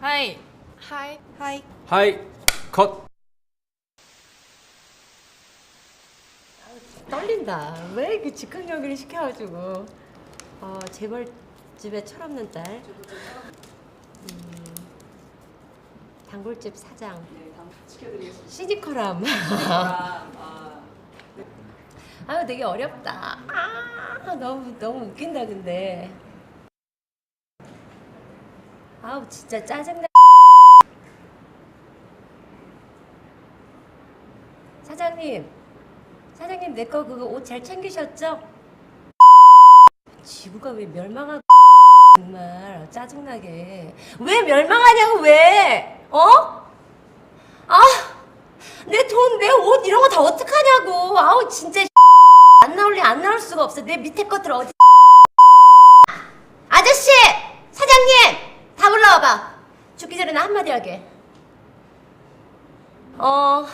하이. 하이. 하이. 하이 컷 떨린다. 왜 이렇게 즉흥 연기를 시켜가지고. 어, 재벌집의 철없는 딸. 음, 단골집 사장. 시니컬함. 아유, 되게 어렵다. 아, 너무, 너무 웃긴다, 근데. 아우, 진짜 짜증나. 사장님. 사장님 내 거 그거 옷 잘 챙기셨죠? 지구가 왜 멸망하고 정말 짜증나게 왜 멸망하냐고 왜 어? 아 내 돈 내 옷 이런 거 다 어떡하냐고 아우 진짜 안 나올래 안 나올 수가 없어 내 밑에 것들 어디 아저씨 사장님 다 올라와봐 죽기 전에 나 한마디 하게 어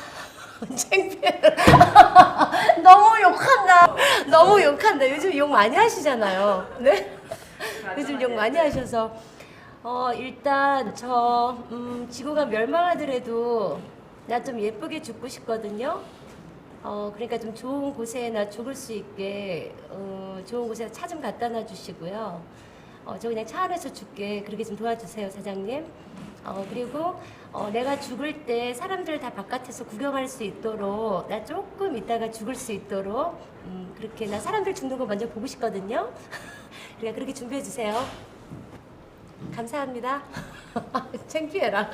창피해 너무 욕한다. 너무 욕한다. 요즘 욕 많이 하시잖아요. 네? 요즘 욕 많이 하셔서 어 일단 저 음, 지구가 멸망하더라도 나 좀 예쁘게 죽고 싶거든요. 어 그러니까 좀 좋은 곳에 나 죽을 수 있게 어, 좋은 곳에 차 좀 갖다 놔 주시고요. 어, 저 그냥 차 안에서 죽게 그렇게 좀 도와주세요, 사장님. 어, 그리고 어, 내가 죽을 때 사람들 다 바깥에서 구경할 수 있도록 나 조금 있다가 죽을 수 있도록 음, 그렇게 나 사람들 죽는 거 먼저 보고 싶거든요. 그러니까 그렇게 준비해 주세요. 감사합니다. 창피해라.